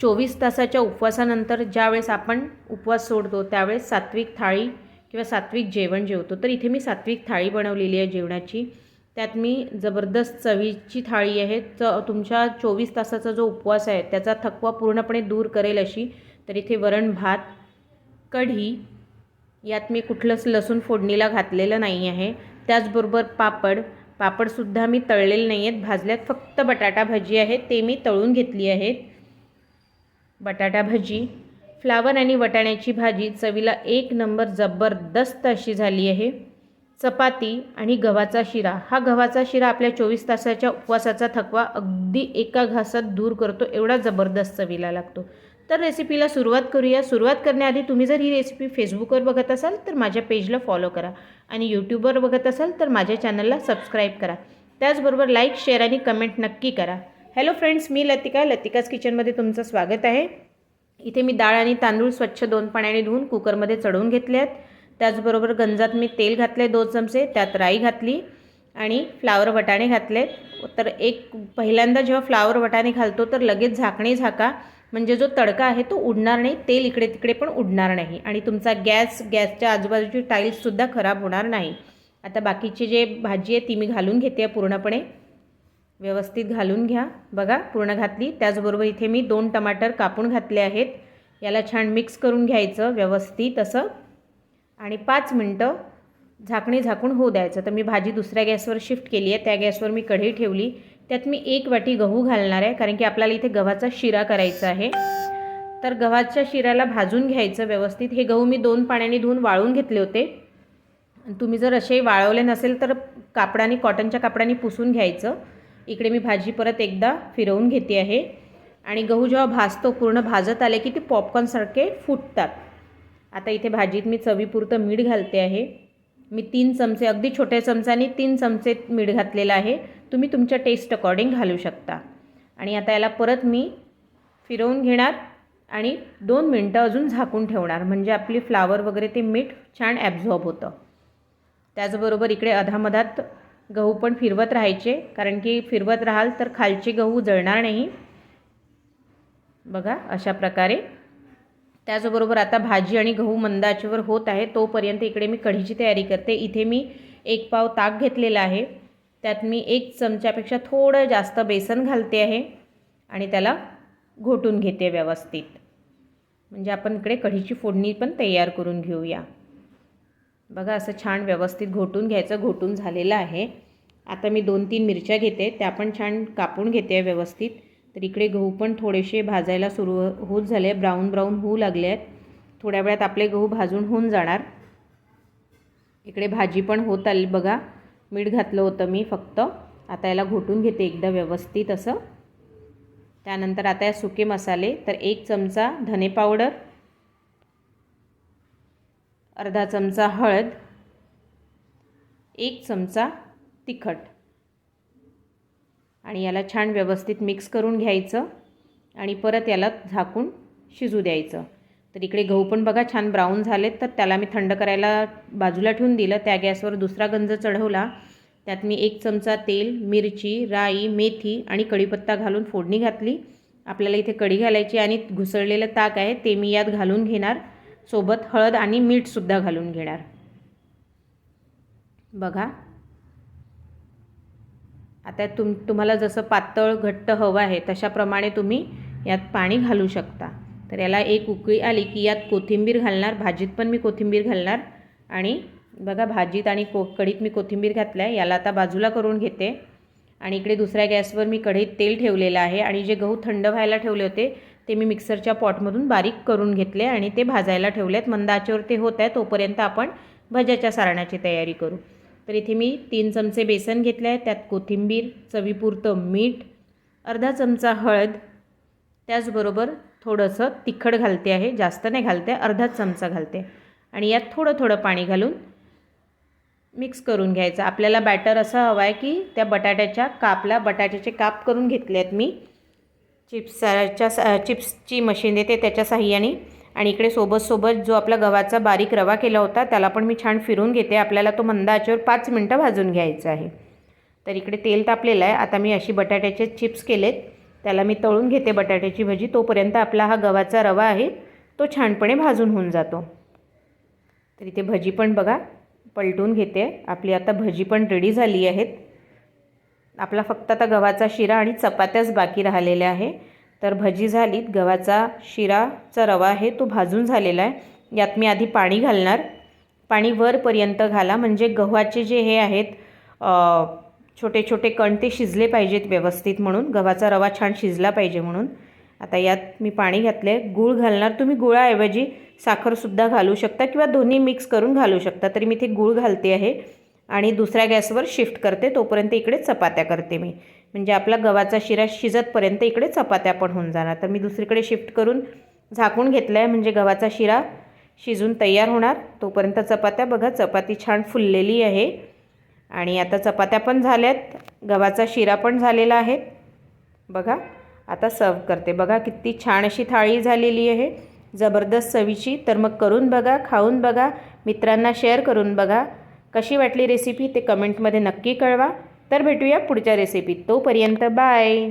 चोवीस तासाच्या उपवासानंतर ज्यावेळेस आपण उपवास सोडतो त्यावेळेस सात्विक थाळी किंवा सात्विक जेवण जेवतो. तर इथे मी सात्विक थाळी बनवलेली आहे जेवणाची. त्यात मी जबरदस्त चवीची थाळी आहे. च तुमच्या चोवीस तासाचा जो उपवास आहे त्याचा थकवा पूर्णपणे दूर करेल अशी. तर इथे वरण भात कढी यात मी कुठलंच लसूण फोडणीला घातलेलं नाही आहे. त्याचबरोबर पापड. पापडसुद्धा मी तळलेले नाही आहेत भाजल्यात फक्त बटाटा भजी आहे. ते मी तळून घेतली आहेत. बटाटा भजी फ्लावर आणि वटाण्याची भाजी चवीला एक नंबर जबरदस्त अशी झाली आहे. चपाती आणि गव्हाचा शिरा. हा गव्हाचा शिरा आपल्या चोवीस तासाच्या उपवासाचा थकवा अगदी एका घासात दूर करतो एवढा जबरदस्त चवीला लागतो. तर रेसिपीला सुरुवात करूया. सुरुवात करण्याआधी तुम्ही जर ही रेसिपी फेसबुकवर बघत असाल तर माझ्या पेजला फॉलो करा आणि यूट्यूबवर बघत असाल तर माझ्या चॅनलला सबस्क्राईब करा. त्याचबरोबर लाईक शेअर आणि कमेंट नक्की करा. हॅलो फ्रेंड्स मी लतिका. लतिकाज किचनमध्ये तुमचं स्वागत आहे. इथे मी डाळ आणि तांदूळ स्वच्छ दोन पाण्याने धुवून कुकरमध्ये चढवून घेतले आहेत. त्याचबरोबर गंजात मी तेल घातले दोन चमचे त्यात राई घातली आणि फ्लावर वटाणे घातले तर एक पहिल्यांदा जेव्हा फ्लावर वटाणे घालतो तर लगेच झाकणे झाका. म्हणजे जो तडका आहे तो उडणार नाही. तेल इकडे तिकडे पण उडणार नाही. आणि तुमचा गॅस गॅसच्या आजूबाजूची टाईल्ससुद्धा खराब होणार नाही. आता बाकीची जे भाजी आहे ती मी घालून घेते पूर्णपणे. व्यवस्थित घालून घ्या. बघा पूर्ण घातली. त्याचबरोबर इथे मी दोन टमाटर कापून घातले आहेत. याला छान मिक्स करून घ्यायचं व्यवस्थित असं. आणि पाच मिनटं झाकणी झाकून होऊ द्यायचं. तर मी भाजी दुसऱ्या गॅसवर शिफ्ट केली आहे. त्या गॅसवर मी कढई ठेवली. त्यात मी एक वाटी गहू घालणार आहे कारण की आपल्याला इथे गव्हाचा शिरा करायचा आहे. तर गव्हाच्या शिऱ्याला भाजून घ्यायचं व्यवस्थित. हे गहू मी दोन पाण्याने धुवून वाळून घेतले होते. तुम्ही जर असे वाळवले नसेल तर कापडाने कॉटनच्या कापडाने पुसून घ्यायचं. इकडे मी भाजी परत एकदा फिरवून घेते आहे. आणि गहू जेव्हा भाजतो पूर्ण भाजत आले की ते पॉपकॉर्नसारखे फुटतात. आता इथे भाजीत मी चवीपुरतं मीठ घालते आहे. मी तीन चमचे अगदी छोट्या चमचाने तीन चमचे मीठ घातलेलं आहे. तुम्ही तुमच्या टेस्ट अकॉर्डिंग घालू शकता. आणि आता याला परत मी फिरवून घेणार आणि दोन मिनटं अजून झाकून ठेवणार. म्हणजे आपली फ्लावर वगैरे ते मीठ छान ॲब्झॉर्ब होतं. त्याचबरोबर इकडे अधामधात गहू पण फिरवत राहायचे. कारण की फिरवत राहाल तर खालचे गहू जळणार नाही. बघा अशा प्रकारे. त्याचबरोबर आता भाजी आणि गहू मंदाचेवर होत आहे. तोपर्यंत इकडे मी कढीची तयारी करते. इथे मी एक पाव ताक घेतलेला आहे. त्यात मी एक चमच्यापेक्षा थोडं जास्त बेसन घालते आहे. आणि त्याला घोटून घेते व्यवस्थित. म्हणजे आपण इकडे कढीची फोडणी पण तयार करून घेऊया. बघा असं छान व्यवस्थित घोटून घ्यायचं घोटून झालेलं आहे. आता मी दोन तीन मिरच्या घेते त्या पण छान कापून घेते व्यवस्थित. तर इकडे गहू पण थोडेसे भाजायला सुरू होत झाले ब्राऊन ब्राऊन होऊ लागले आहेत. थोड्या वेळात आपले गहू भाजून होऊन जाणार. इकडे भाजी पण होत आली बघा मीठ घातलं होतं मी फक्त. आता याला घोटून घेते एकदा व्यवस्थित असं. त्यानंतर आता या सुके मसाले तर एक चमचा धने पावडर अर्धा चमचा हळद एक चमचा तिखट. आणि याला छान व्यवस्थित मिक्स करून घ्यायचं आणि परत याला झाकून शिजू द्यायचं. तर इकडे गहू पण बघा छान ब्राऊन झालेत तर त्याला मी थंड करायला बाजूला ठेवून दिलं. त्या गॅसवर दुसरा गंज चढवला. त्यात मी एक चमचा तेल मिरची राई मेथी आणि कढीपत्ता घालून फोडणी घातली. आपल्याला इथे कढी घालायची आणि घुसळलेलं ताक आहे ते मी यात घालून घेणार. सोबत हळद आणि मीठसुद्धा घालून घेणार. बघा. आता तुम तुम्हाला जसं पातळ घट्ट हवं आहे तशाप्रमाणे तुम्ही यात पाणी घालू शकता. तर याला एक उकळी आली की यात कोथिंबीर घालणार भाजीत पण मी कोथिंबीर घालणार. आणि बघा भाजीत आणि को कढीत मी कोथिंबीर घातलं आहे याला आता बाजूला करून घेते. आणि इकडे दुसऱ्या गॅसवर मी कढईत तेल ठेवलेलं आहे. आणि जे गहू थंड व्हायला ठेवले होते ते मी मिक्सरच्या पॉटमधून बारीक करून घेतले आणि ते भाजायला ठेवले आहेत मंद आचेवर ते होत आहे तोपर्यंत आपण भज्याच्या सारणाची तयारी करू. तर इथे मी तीन चमचे बेसन घेतले आहे त्यात कोथिंबीर चवीपुरतं मीठ अर्धा चमचा हळद त्याचबरोबर थोडंसं तिखट घालते आहे जास्त नाही घालते अर्धाच चमचा घालते आणि यात थोडं थोडं पाणी घालून मिक्स करून घ्यायचं. आपल्याला बॅटर असं हवं आहे की त्या बटाट्याच्या कापला बटाट्याचे काप करून घेतले आहेत मी. चिप्सच्या चिप्सची मशीन येते त्याच्या साह्याने. आणि इकडे सोबत सोबत जो आपला गव्हाचा बारीक रवा केला होता त्याला पण मी छान फिरून घेते. आपल्याला तो मंद आचेवर पाच मिनटं भाजून घ्यायचा आहे. तर इकडे तेल तापलेलं आहे. आता मी अशी बटाट्याचे चिप्स केलेत. त्याला मी तळून घेते बटाट्याची भजी. तोपर्यंत आपला हा गव्हाचा रवा आहे तो छानपणे भाजून होऊन जातो. तर इथे भजी पण बघा पलटून घेते. आपली आता भजी पण रेडी झाली आहेत. आपला फक्त आता गव्हाचा शिरा आणि चपात्याच बाकी राहिलेल्या आहे. तर भजी झालीत गव्हाचा शिराचा रवा आहे तो भाजून झालेला आहे. यात मी आधी पाणी घालणार. पाणी वरपर्यंत घाला म्हणजे गव्हाचे जे हे आहेत छोटे छोटे कण ते शिजले पाहिजेत व्यवस्थित म्हणून. गव्हाचा रवा छान शिजला पाहिजे म्हणून. आता यात मी पाणी घातले गूळ घालणार. तुम्ही गुळाऐवजी साखरसुद्धा घालू शकता किंवा दोन्ही मिक्स करून घालू शकता. तरी मी इथे गूळ घालते आहे. आणि दुसऱ्या गॅसवर शिफ्ट करते तोपर्यंत इकडे चपात्या करते मी. म्हणजे आपला गव्हाचा शिरा शिजतपर्यंत इकडे चपात्या पण होऊन जाणार. तर मी दुसरीकडे शिफ्ट करून झाकून घेतलं आहे म्हणजे गव्हाचा शिरा शिजून तयार होणार. तोपर्यंत चपात्या बघा चपाती छान फुललेली आहे. आणि आता चपात्या पण झाल्यात गव्हाचा शिरा पण झालेला आहे. बघा आता सर्व करते. बघा किती छान अशी थाळी झालेली आहे. जबरदस्त चवीची. तर मग करून बघा खाऊन बघा. मित्रांना शेअर करून बघा. कशी वाटली रेसिपी ते कमेंटमध्ये नक्की कळवा. तर भेटूया पुढच्या रेसिपीत तोपर्यंत बाय